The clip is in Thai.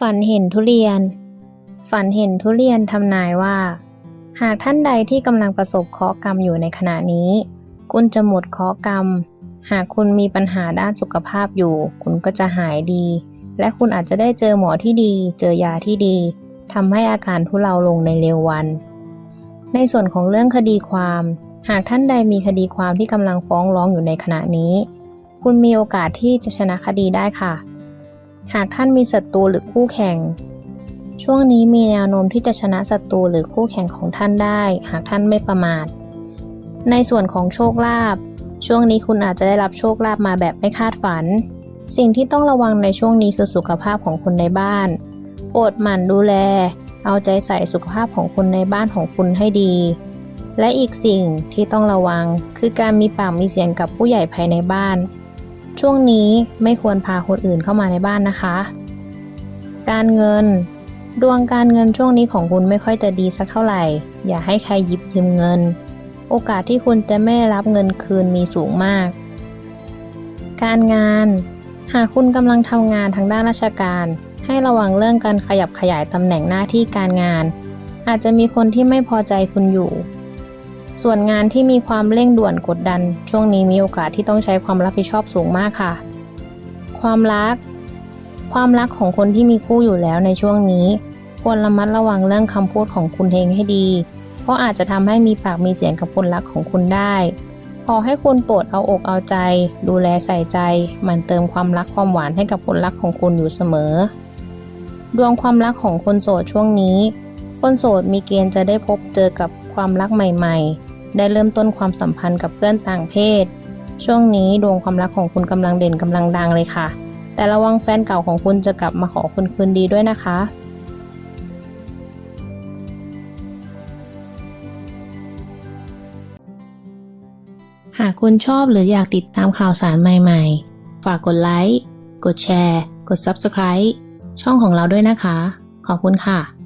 ฝันเห็นทุเรียน ฝันเห็นทุเรียนทำนายว่า หากท่านใดที่กำลังประสบเคราะห์กรรมอยู่ในขณะนี้ คุณจะหมดเคราะห์กรรม หากคุณมีปัญหาด้านสุขภาพอยู่ คุณก็จะหายดี และคุณอาจจะได้เจอหมอที่ดี เจอยาที่ดีทำให้อาการทุเลาลงในเร็ววัน ในส่วนของเรื่องคดีความ หากท่านใดมีคดีความที่กำลังฟ้องร้องอยู่ในขณะนี้ คุณมีโอกาสที่จะชนะคดีได้ค่ะ หากท่านมีศัตรูหรือคู่แข่ง ช่วงนี้มีแนวโน้มที่จะชนะศัตรูหรือคู่แข่งของท่านได้ หากท่านไม่ประมาท ในส่วนของโชคลาภช่วงนี้คุณอาจจะได้รับโชคลาภมาแบบไม่คาดฝัน สิ่งที่ต้องระวังในช่วงนี้คือสุขภาพของคนในบ้านโปรดหมั่นดูแล เอาใจใส่สุขภาพของคนในบ้านของคุณให้ดี และอีกสิ่งที่ต้องระวังคือการมีปากมีเสียงกับผู้ใหญ่ภายในบ้าน ช่วงนี้ไม่ควรพาคนอื่นเข้ามาในบ้านนะคะ การเงิน ดวงการเงินช่วงนี้ของคุณไม่ค่อยจะดีสักเท่าไหร่ อย่าให้ใครหยิบยืมเงิน โอกาสที่คุณจะไม่รับเงินคืนมีสูงมาก การงาน หากคุณกำลังทำงานทางด้านราชการ ให้ระวังเรื่องการขยับขยายตำแหน่งหน้าที่การงาน อาจจะมีคนที่ไม่พอใจคุณอยู่ ส่วนงานที่มีความเร่งด่วนกดดัน ช่วงนี้มีโอกาสที่ต้องใช้ความรับผิดชอบสูงมากค่ะ ความรัก ความรักของคนที่มีคู่อยู่แล้วในช่วงนี้ ควรระมัดระวังเรื่องคำพูดของคุณเองให้ดี เพราะอาจจะทำให้มีปากมีเสียงกับคนรักของคุณได้ ขอให้คุณโปรดเอาอกเอาใจ ดูแลใส่ใจหมันเติมความรักความหวานให้กับคนรักของคุณอยู่เสมอ ดวงความรักของคนโสดช่วงนี้ คนโสดมีเกณฑ์จะได้พบเจอกับความรักใหม่ ๆ ได้เริ่มต้นความสัมพันธ์กับเพื่อนต่างเพศ ช่วงนี้ดวงความรักของคุณกำลังเด่นกำลังดังเลยค่ะ แต่ระวังแฟนเก่าของคุณจะกลับมาขอคุณคืนดีด้วยนะคะ หากคุณชอบหรืออยากติดตามข่าวสารใหม่ๆ ฝากกดไลค์ กดแชร์ กด Subscribe ช่องของเราด้วยนะคะ ขอบคุณค่ะ